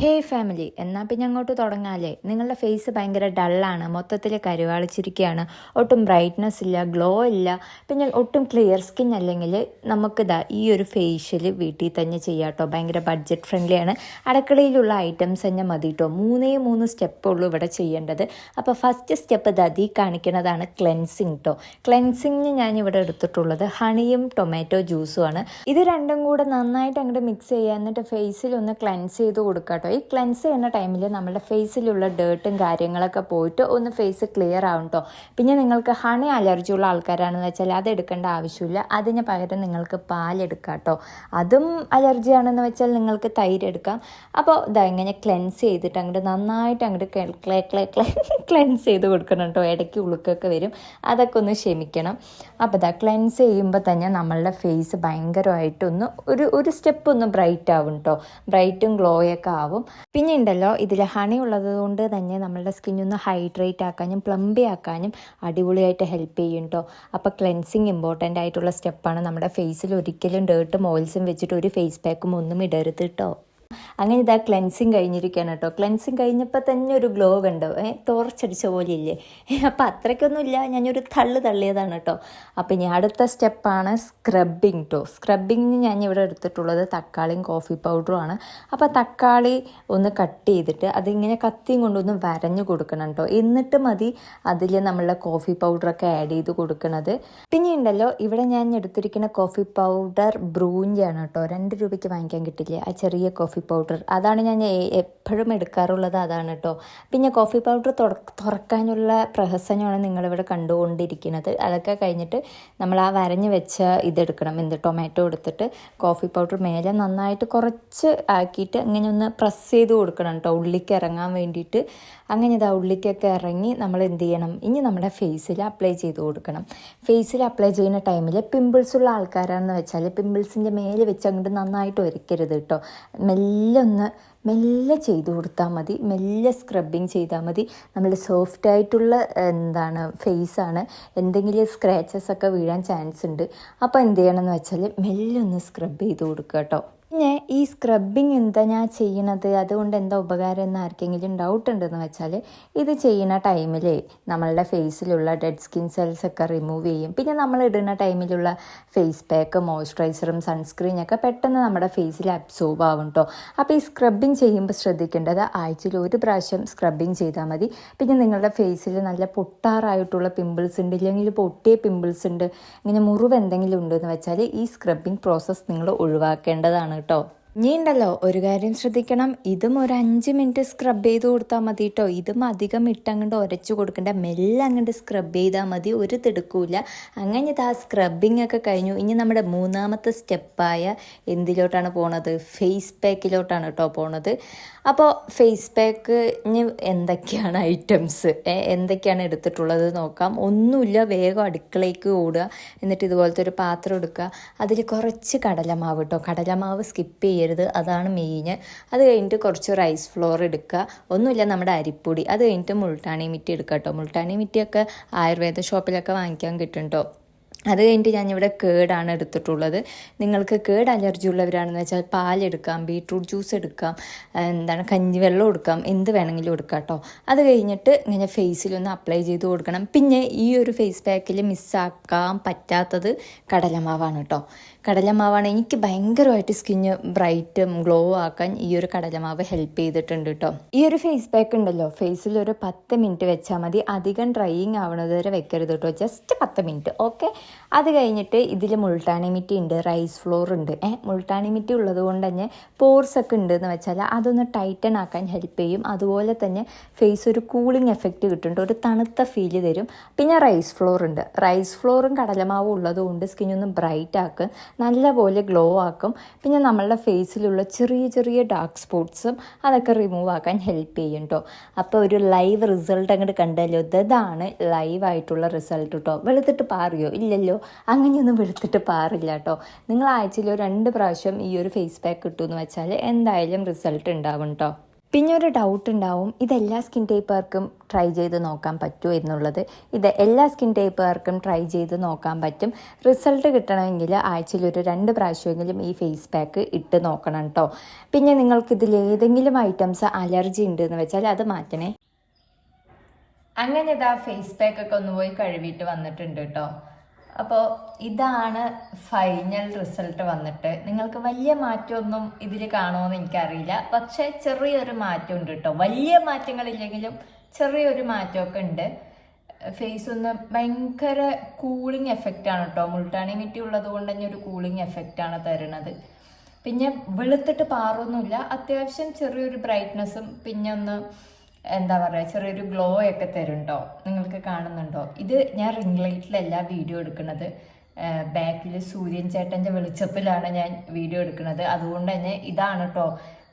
ഹേ family എന്നാൽ പിന്നെ അങ്ങോട്ട് തുടങ്ങാല്ലേ? നിങ്ങളുടെ ഫേസ് ഭയങ്കര ഡള്ളാണ് മൊത്തത്തിൽ കരുവാളിച്ചിരിക്കുകയാണ് ഒട്ടും ബ്രൈറ്റ്നസ് ഇല്ല ഗ്ലോ ഇല്ല. പിന്നെ ഒട്ടും ക്ലിയർ സ്കിൻ അല്ലെങ്കിൽ നമുക്കിതാ ഈ ഒരു ഫേഷ്യൽ വീട്ടിൽ തന്നെ ചെയ്യാം കേട്ടോ ഭയങ്കര ബഡ്ജറ്റ് ഫ്രണ്ട്ലിയാണ് അടുക്കളയിലുള്ള ഐറ്റംസ് തന്നെ മതി കേട്ടോ മൂന്നേ മൂന്ന് സ്റ്റെപ്പേ ഉള്ളൂ ഇവിടെ ചെയ്യേണ്ടത്. അപ്പോൾ ഫസ്റ്റ് സ്റ്റെപ്പ് ദതി കാണിക്കുന്നതാണ് ക്ലെൻസിങ് കേട്ടോ ക്ലെൻസിങ് ഞാൻ ഇവിടെ എടുത്തിട്ടുള്ളത് ഹണിയും ടൊമാറ്റോ ജ്യൂസുമാണ് ഇത് രണ്ടും കൂടെ നന്നായിട്ട് അങ്ങോട്ട് മിക്സ് ചെയ്യുക എന്നിട്ട് ഫേസിൽ ഒന്ന് ക്ലെൻസ് ചെയ്ത് കൊടുക്കുക കേട്ടോ ഈ ക്ലെൻസ് ചെയ്യുന്ന ടൈമിൽ നമ്മുടെ ഫേസിലുള്ള ഡേർട്ടും കാര്യങ്ങളൊക്കെ പോയിട്ട് ഒന്ന് ഫേസ് ക്ലിയർ ആവും കേട്ടോ പിന്നെ നിങ്ങൾക്ക് ഹണി അലർജി ഉള്ള ആൾക്കാരാണെന്ന് വെച്ചാൽ അത് എടുക്കേണ്ട ആവശ്യമില്ല. അതിന് പകരം നിങ്ങൾക്ക് പാലെടുക്കാം കേട്ടോ അതും അലർജി ആണെന്ന് വെച്ചാൽ നിങ്ങൾക്ക് തൈര് എടുക്കാം. അപ്പോൾ ഇതാ ഇങ്ങനെ ക്ലെൻസ് ചെയ്തിട്ട് അങ്ങോട്ട് നന്നായിട്ട് അങ്ങോട്ട് ക്ലേ ക്ലേ ക്ലേ ക്ലെൻസ് ചെയ്ത് കൊടുക്കണം കേട്ടോ ഇടയ്ക്ക് ഉളുക്കൊക്കെ വരും. അതൊക്കെ ഒന്ന് ക്ഷമിക്കണം. അപ്പോൾ ഇതാ ക്ലെൻസ് ചെയ്യുമ്പോൾ തന്നെ നമ്മളുടെ ഫേസ് ഭയങ്കരമായിട്ടൊന്ന് ഒരു ഒരു സ്റ്റെപ്പ് ഒന്ന് ബ്രൈറ്റ് ആവും കേട്ടോ ബ്രൈറ്റും ഗ്ലോയൊക്കെ ആവും. പിന്നെ ഉണ്ടല്ലോ ഇതിൽ ഹണി ഉള്ളത് കൊണ്ട് തന്നെ നമ്മളുടെ സ്കിന്നൊന്ന് ഹൈഡ്രേറ്റ് ആക്കാനും പ്ലംബി ആക്കാനും അടിപൊളിയായിട്ട് ഹെൽപ്പ് ചെയ്യും കേട്ടോ അപ്പോൾ ക്ലെൻസിങ് ഇമ്പോർട്ടന്റ് ആയിട്ടുള്ള സ്റ്റെപ്പാണ് നമ്മുടെ ഫേസിൽ ഒരിക്കലും ഡേർട്ടും ഓയിൽസും വെച്ചിട്ട് ഒരു ഫേസ് പാക്കും ഒന്നും ഇടരുത് കേട്ടോ അങ്ങനെ ഇതാ ക്ലെൻസിങ് കഴിഞ്ഞിരിക്കുകയാണ് കേട്ടോ. ക്ലെൻസിങ് കഴിഞ്ഞപ്പോൾ തന്നെ ഒരു ഗ്ലോ കണ്ടോ. ഏ തോർച്ചടിച്ച പോലെ ഇല്ലേ? അപ്പം അത്രയ്ക്കൊന്നും ഇല്ല. ഞാനൊരു തള്ളു തള്ളിയതാണ് കേട്ടോ. അപ്പം ഇനി അടുത്ത സ്റ്റെപ്പാണ് സ്ക്രബിങ് കേട്ടോ സ്ക്രബിങ്ങിന് ഞാൻ ഇവിടെ എടുത്തിട്ടുള്ളത് തക്കാളിയും കോഫി പൗഡറും ആണ്. അപ്പോൾ തക്കാളി ഒന്ന് കട്ട് ചെയ്തിട്ട് അതിങ്ങനെ കത്തിയും കൊണ്ടൊന്ന് വരഞ്ഞു കൊടുക്കണം കേട്ടോ എന്നിട്ട് മതി അതിൽ നമ്മളുടെ കോഫി പൗഡറൊക്കെ ആഡ് ചെയ്ത് കൊടുക്കണത്. പിന്നെ ഉണ്ടല്ലോ ഇവിടെ ഞാൻ എടുത്തിരിക്കുന്ന കോഫി പൗഡർ ബ്രൂഞ്ചാണ് കേട്ടോ. രണ്ട് രൂപയ്ക്ക് വാങ്ങിക്കാൻ കിട്ടില്ലേ? ആ ചെറിയ കോഫി പൗഡർ അതാണ് ഞാൻ എപ്പോഴും എടുക്കാറുള്ളത് അതാണ് കേട്ടോ പിന്നെ കോഫി പൗഡർ തുറക്കാനുള്ള പ്രഹസനമാണ് നിങ്ങളിവിടെ കണ്ടുകൊണ്ടിരിക്കുന്നത്. അതൊക്കെ കഴിഞ്ഞിട്ട് നമ്മൾ ആ വരഞ്ഞ് വെച്ച ഇതെടുക്കണം. എന്ത് ടൊമാറ്റോ എടുത്തിട്ട് കോഫി പൗഡർ മേലെ നന്നായിട്ട് കുറച്ച് ആക്കിയിട്ട് അങ്ങനെ ഒന്ന് പ്രസ് ചെയ്ത് കൊടുക്കണം കേട്ടോ ഉള്ളിക്ക് ഇറങ്ങാൻ വേണ്ടിയിട്ട്. അങ്ങനെ ഇതാ ഉള്ളിക്കൊക്കെ ഇറങ്ങി നമ്മൾ എന്ത് ചെയ്യണം? ഇനി നമ്മുടെ ഫേസിൽ അപ്ലൈ ചെയ്ത് കൊടുക്കണം. ഫേസിൽ അപ്ലൈ ചെയ്യുന്ന ടൈമിൽ പിമ്പിൾസ് ഉള്ള ആൾക്കാരാണെന്ന് വെച്ചാൽ പിമ്പിൾസിന്റെ മേലെ വെച്ച് അങ്ങോട്ട് നന്നായിട്ട് ഒരുക്കരുത് കേട്ടോ മെല്ലെ ഒന്ന് മെല്ലെ ചെയ്ത് കൊടുത്താൽ മതി. മെല്ലെ സ്ക്രബിങ് ചെയ്താൽ മതി. നമ്മൾ സോഫ്റ്റ് ആയിട്ടുള്ള എന്താണ് ഫേസാണ് എന്തെങ്കിലും സ്ക്രാച്ചസ് ഒക്കെ വീഴാൻ ചാൻസ് ഉണ്ട്. അപ്പോൾ എന്ത് ചെയ്യണമെന്ന് വെച്ചാൽ മെല്ലെ ഒന്ന് സ്ക്രബ് ചെയ്ത് കൊടുക്കുക കേട്ടോ. പിന്നെ ഈ സ്ക്രബിങ് എന്താ ഞാൻ ചെയ്യണത്? അതുകൊണ്ട് എന്താ ഉപകാരം എന്ന് ആർക്കെങ്കിലും ഡൗട്ട് ഉണ്ടെന്ന് വെച്ചാൽ ഇത് ചെയ്യുന്ന ടൈമിൽ നമ്മളുടെ ഫേസിലുള്ള ഡെഡ് സ്കിൻ സെൽസ് ഒക്കെ റിമൂവ് ചെയ്യും. പിന്നെ നമ്മൾ ഇടുന്ന ടൈമിലുള്ള ഫേസ് പാക്ക് മോയ്സ്ചറൈസറും സൺസ്ക്രീനൊക്കെ പെട്ടെന്ന് നമ്മുടെ ഫേസിൽ അബ്സോർബ് ആവും കേട്ടോ അപ്പോൾ ഈ സ്ക്രബിങ് ചെയ്യുമ്പോൾ ശ്രദ്ധിക്കേണ്ടത് ആഴ്ചയിൽ ഒരു പ്രാവശ്യം സ്ക്രബിങ് ചെയ്താൽ മതി. പിന്നെ നിങ്ങളുടെ ഫേസിൽ നല്ല പൊട്ടാറായിട്ടുള്ള പിമ്പിൾസ് ഉണ്ട് ഇല്ലെങ്കിൽ പൊട്ടിയ പിമ്പിൾസ് ഉണ്ട് ഇങ്ങനെ മുറിവ് എന്തെങ്കിലും ഉണ്ടെന്ന് വെച്ചാൽ ഈ സ്ക്രബിങ് പ്രോസസ്സ് നിങ്ങൾ ഒഴിവാക്കേണ്ടതാണ് കേട്ടോ ഇനി ഉണ്ടല്ലോ ഒരു കാര്യം ശ്രദ്ധിക്കണം. ഇതും ഒരു അഞ്ച് മിനിറ്റ് സ്ക്രബ് ചെയ്ത് കൊടുത്താൽ മതി കേട്ടോ ഇതും അധികം ഇട്ടങ്ങോട്ട് ഉരച്ചു കൊടുക്കേണ്ട. മെല്ലെ അങ്ങോട്ട് സ്ക്രബ് ചെയ്താൽ മതി. ഒരു തിടുക്കൂല അങ്ങനെ ആ സ്ക്രബിങ് ഒക്കെ കഴിഞ്ഞു. ഇനി നമ്മുടെ മൂന്നാമത്തെ സ്റ്റെപ്പായ എന്തിലോട്ടാണ് പോണത്? ഫേസ് പാക്കിലോട്ടാണ് കേട്ടോ പോണത്. അപ്പോൾ ഫേസ് പാക്കിന് എന്തൊക്കെയാണ് ഐറ്റംസ് എന്തൊക്കെയാണ് എടുത്തിട്ടുള്ളത് നോക്കാം. ഒന്നുമില്ല വേഗം അടുക്കളയ്ക്ക് ഓടുക. എന്നിട്ട് ഇതുപോലത്തെ ഒരു പാത്രം എടുക്കുക. അതിൽ കുറച്ച് കടലമാവ് കേട്ടോ കടലമാവ് സ്കിപ്പ് ചെയ്യരുത്. അതാണ് മെയിൻ അത് കഴിഞ്ഞിട്ട് കുറച്ച് റൈസ് ഫ്ലോർ എടുക്കുക. ഒന്നുമില്ല നമ്മുടെ അരിപ്പൊടി. അത് കഴിഞ്ഞിട്ട് മുൾട്ടാണി മിറ്റി എടുക്കുക കേട്ടോ. മുൾട്ടാണി മിറ്റിയൊക്കെ ആയുർവേദ ഷോപ്പിലൊക്കെ വാങ്ങിക്കാൻ കേട്ടോ അത് കഴിഞ്ഞിട്ട് ഞാനിവിടെ കേടാണ് എടുത്തിട്ടുള്ളത്. നിങ്ങൾക്ക് കേട് അലർജി ഉള്ളവരാണെന്ന് വെച്ചാൽ പാലെടുക്കാം ബീട്രൂട്ട് ജ്യൂസ് എടുക്കാം എന്താണ് കഞ്ഞിവെള്ളം എടുക്കാം എന്ത് വേണമെങ്കിലും എടുക്കാം കേട്ടോ. അത് കഴിഞ്ഞിട്ട് ഇങ്ങനെ ഫേസിലൊന്ന് അപ്ലൈ ചെയ്ത് കൊടുക്കണം. പിന്നെ ഈ ഒരു ഫേസ് പാക്കിൽ മിസ്സാക്കാൻ പറ്റാത്തത് കടലമാവാണ് കേട്ടോ. കടലമാവാണ്. എനിക്ക് ഭയങ്കരമായിട്ട് സ്കിന്ന് ബ്രൈറ്റും ഗ്ലോ ആക്കാൻ ഈ ഒരു കടലമാവ് ഹെൽപ്പ് ചെയ്തിട്ടുണ്ട് കേട്ടോ ഈ ഒരു ഫേസ് പാക്ക് ഉണ്ടല്ലോ ഫേസിൽ ഒരു പത്ത് മിനിറ്റ് വെച്ചാൽ മതി. അധികം ഡ്രൈയിങ് ആവണത് വരെ വെക്കരുത് കേട്ടോ ജസ്റ്റ് പത്ത് മിനിറ്റ് ഓക്കെ അത് കഴിഞ്ഞിട്ട് ഇതിൽ മുൾട്ടാണി മിറ്റി ഉണ്ട് റൈസ് ഫ്ലോർ ഉണ്ട്. ഏ മുൾട്ടാണി മിറ്റി ഉള്ളത് കൊണ്ട് തന്നെ പോർസ് ഒക്കെ ഉണ്ട് എന്ന് വെച്ചാൽ അതൊന്ന് ടൈറ്റൺ ആക്കാൻ ഹെൽപ്പ് ചെയ്യും. അതുപോലെ തന്നെ ഫേസ് ഒരു കൂളിംഗ് എഫക്റ്റ് കിട്ടുന്നുണ്ട് ഒരു തണുത്ത ഫീൽ തരും. പിന്നെ റൈസ് ഫ്ലോർ ഉണ്ട്. റൈസ് ഫ്ലോറും കടലമാവും ഉള്ളത് കൊണ്ട് സ്കിന്നൊന്ന് ബ്രൈറ്റ് ആക്കും. നല്ലപോലെ ഗ്ലോ ആക്കും. പിന്നെ നമ്മളുടെ ഫേസിലുള്ള ചെറിയ ചെറിയ ഡാർക്ക് സ്പോട്ട്സും അതൊക്കെ റിമൂവ് ആക്കാൻ ഹെൽപ്പ് ചെയ്യും കേട്ടോ അപ്പോൾ ഒരു ലൈവ് റിസൾട്ട് അങ്ങോട്ട് കണ്ടല്ലോ ഇതാണ് ലൈവായിട്ടുള്ള റിസൾട്ട് കേട്ടോ വെളുത്തിട്ട് പാറിയോ? ഇല്ലല്ലോ. അങ്ങനെയൊന്നും വെളുത്തിട്ട് പാറില്ല കേട്ടോ നിങ്ങൾ ആഴ്ചയിൽ രണ്ട് പ്രാവശ്യം ഈ ഒരു ഫേസ് പാക്ക് കിട്ടുമെന്ന് വെച്ചാൽ എന്തായാലും റിസൾട്ട് ഉണ്ടാവും കേട്ടോ പിന്നെ ഒരു ഡൗട്ട് ഉണ്ടാവും. ഇതെല്ലാ സ്കിൻ ടൈപ്പുകാർക്കും ട്രൈ ചെയ്ത് നോക്കാൻ പറ്റുമോ എന്നുള്ളത്. ഇത് എല്ലാ സ്കിൻ ടൈപ്പുകാർക്കും ട്രൈ ചെയ്ത് നോക്കാൻ പറ്റും. റിസൾട്ട് കിട്ടണമെങ്കിൽ ആഴ്ചയിൽ ഒരു രണ്ട് പ്രാവശ്യമെങ്കിലും ഈ ഫേസ് പാക്ക് ഇട്ട് നോക്കണം കേട്ടോ പിന്നെ നിങ്ങൾക്ക് ഇതിൽ ഏതെങ്കിലും ഐറ്റംസ് അലർജി ഉണ്ട് എന്ന് വെച്ചാൽ അത് മാറ്റണേ. അങ്ങനെ ഇതാ ഫേസ് പാക്ക് ഒക്കെ ഒന്ന് പോയി കഴുകിയിട്ട് വന്നിട്ടുണ്ട് കേട്ടോ അപ്പോൾ ഇതാണ് ഫൈനൽ റിസൾട്ട് വന്നിട്ട്. നിങ്ങൾക്ക് വലിയ മാറ്റമൊന്നും ഇതിൽ കാണുമെന്ന് എനിക്കറിയില്ല. പക്ഷേ ചെറിയൊരു മാറ്റം ഉണ്ട് കേട്ടോ വലിയ മാറ്റങ്ങളില്ലെങ്കിലും ചെറിയൊരു മാറ്റമൊക്കെ ഉണ്ട്. ഫേസ് ഒന്ന് ഭയങ്കര കൂളിംഗ് എഫക്റ്റ് ആണ് കേട്ടോ മുൾട്ടാണി മിറ്റി ഉള്ളത് കൊണ്ട് തന്നെ ഒരു കൂളിംഗ് എഫക്റ്റ് ആണ് തരുന്നത്. പിന്നെ വെളുത്തിട്ട് പാറൊന്നുമില്ല. അത്യാവശ്യം ചെറിയൊരു ബ്രൈറ്റ്നസ്സും പിന്നെ ഒന്ന് എന്താ പറയുക ചെറിയൊരു ഗ്ലോ ഒക്കെ തരുന്നുണ്ടോ? നിങ്ങൾക്ക് കാണുന്നുണ്ടോ? ഇത് ഞാൻ റിംഗ് ലൈറ്റിലല്ല വീഡിയോ എടുക്കുന്നത്. ബാക്കിൽ സൂര്യൻ ചേട്ടന്റെ വെളിച്ചപ്പിലാണ് ഞാൻ വീഡിയോ എടുക്കുന്നത്. അതുകൊണ്ട് തന്നെ ഇതാണ് കേട്ടോ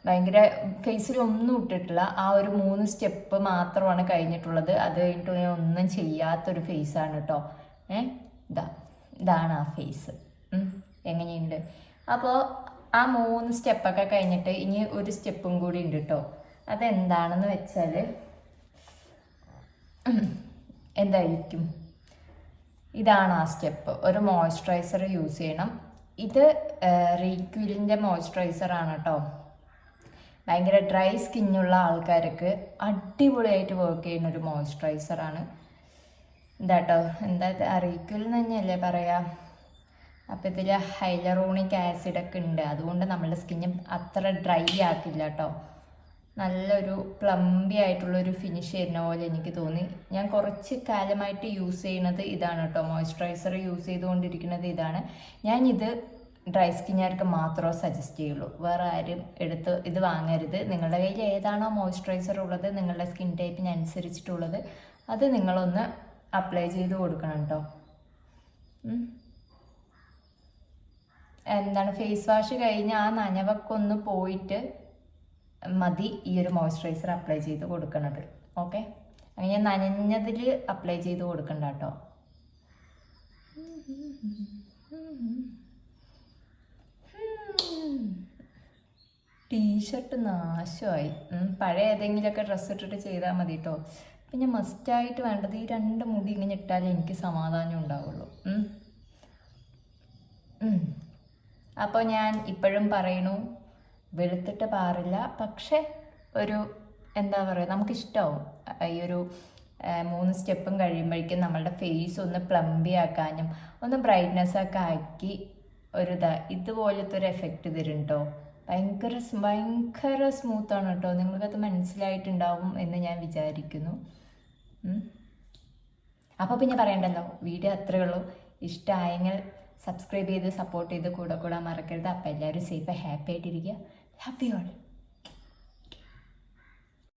ഭയങ്കര ഫേസിൽ ഒന്നും ഇട്ടിട്ടില്ല. ആ ഒരു മൂന്ന് സ്റ്റെപ്പ് മാത്രമാണ് കഴിഞ്ഞിട്ടുള്ളത്. അത് കഴിഞ്ഞിട്ട് ഞാൻ ഒന്നും ചെയ്യാത്തൊരു ഫേസാണ് കേട്ടോ ഏ ഇതാ ഇതാണ് ആ ഫേസ് എങ്ങനെയുണ്ട്? അപ്പോൾ ആ മൂന്ന് സ്റ്റെപ്പൊക്കെ കഴിഞ്ഞിട്ട് ഇനി ഒരു സ്റ്റെപ്പും കൂടി ഉണ്ട് കേട്ടോ അതെന്താണെന്ന് വെച്ചാൽ എന്തായിരിക്കും? ഇതാണ് ആ സ്റ്റെപ്പ്. ഒരു മോയ്സ്ചറൈസർ യൂസ് ചെയ്യണം. ഇത് റീക്വിലിന്റെ മോയ്സ്ചറൈസർ ആണ് കേട്ടോ ഭയങ്കര ഡ്രൈ സ്കിന്നുള്ള ആൾക്കാർക്ക് അടിപൊളിയായിട്ട് വർക്ക് ചെയ്യുന്ന ഒരു മോയ്സ്ചറൈസർ ആണ് എന്താട്ടോ എന്താ റീക്വിൽ എന്ന് തന്നെയല്ലേ പറയാ? അപ്പോൾ ഇതിൽ ഹൈലറോണിക് ആസിഡൊക്കെ ഉണ്ട്. അതുകൊണ്ട് നമ്മുടെ സ്കിന്നും അത്ര ഡ്രൈ ആക്കില്ല കേട്ടോ നല്ലൊരു പ്ലംബി ആയിട്ടുള്ളൊരു ഫിനിഷ് തരുന്ന പോലെ എനിക്ക് തോന്നി. ഞാൻ കുറച്ച് കാലമായിട്ട് യൂസ് ചെയ്യുന്നത് ഇതാണ് കേട്ടോ. മോയ്സ്ചറൈസർ യൂസ് ചെയ്തുകൊണ്ടിരിക്കുന്നത് ഇതാണ്. ഞാൻ ഇത് ഡ്രൈ സ്കിന്നുകാർക്ക് മാത്രമേ സജസ്റ്റ് ചെയ്യുള്ളൂ. വേറെ ആരും എടുത്ത് ഇത് വാങ്ങരുത്. നിങ്ങളുടെ കയ്യിൽ ഏതാണോ മോയ്സ്ചറൈസർ ഉള്ളത് നിങ്ങളുടെ സ്കിൻ ടൈപ്പിന് അനുസരിച്ചിട്ടുള്ളത് അത് നിങ്ങളൊന്ന് അപ്ലൈ ചെയ്ത് കൊടുക്കണം കേട്ടോ. എന്താണ് ഫേസ് വാഷ് കഴിഞ്ഞ് ആ നനവൊക്കെ ഒന്ന് പോയിട്ട് മതി ഈ ഒരു മോയ്സ്ചറൈസർ അപ്ലൈ ചെയ്ത് കൊടുക്കുന്നത് ഓക്കെ അങ്ങനെ ഞാൻ നനഞ്ഞതിൽ അപ്ലൈ ചെയ്ത് കൊടുക്കണ്ട കേട്ടോ ടീഷർട്ട് നാശമായി. പഴയ ഏതെങ്കിലുമൊക്കെ ഡ്രസ്സ് ഇട്ടിട്ട് ചെയ്താൽ മതി കേട്ടോ പിന്നെ മസ്റ്റായിട്ട് വേണ്ടത് ഈ രണ്ട് മുടി ഇങ്ങനെ ഇട്ടാലേ എനിക്ക് സമാധാനം ഉണ്ടാവുള്ളൂ. അപ്പോൾ ഞാൻ ഇപ്പോഴും പറയണു വെളുത്തിട്ട് പാറില്ല. പക്ഷെ ഒരു എന്താ പറയുക നമുക്കിഷ്ടമാവും ഈ ഒരു മൂന്ന് സ്റ്റെപ്പും കഴിയുമ്പോഴേക്കും നമ്മളുടെ ഫേസ് ഒന്ന് പ്ലംബി ആക്കാനും ഒന്ന് ബ്രൈറ്റ്നെസ് ഒക്കെ ആക്കി ഒരു ഇതാ ഇതുപോലത്തെ ഒരു എഫക്റ്റ് തരും കേട്ടോ ഭയങ്കര ഭയങ്കര സ്മൂത്താണ് കേട്ടോ. നിങ്ങൾക്കത് മനസ്സിലായിട്ടുണ്ടാവും എന്ന് ഞാൻ വിചാരിക്കുന്നു. അപ്പോൾ പിന്നെ പറയണ്ടല്ലോ വീഡിയോ അത്രയേ ഉള്ളൂ. ഇഷ്ടമായെങ്കിൽ സബ്സ്ക്രൈബ് ചെയ്ത് സപ്പോർട്ട് ചെയ്ത് കൂടെ കൂടാൻ മറക്കരുത് അപ്പോൾ എല്ലാവരും സേഫ് ഹാപ്പി ആയിട്ടിരിക്കുക ഹാപ്പി ഓൾ.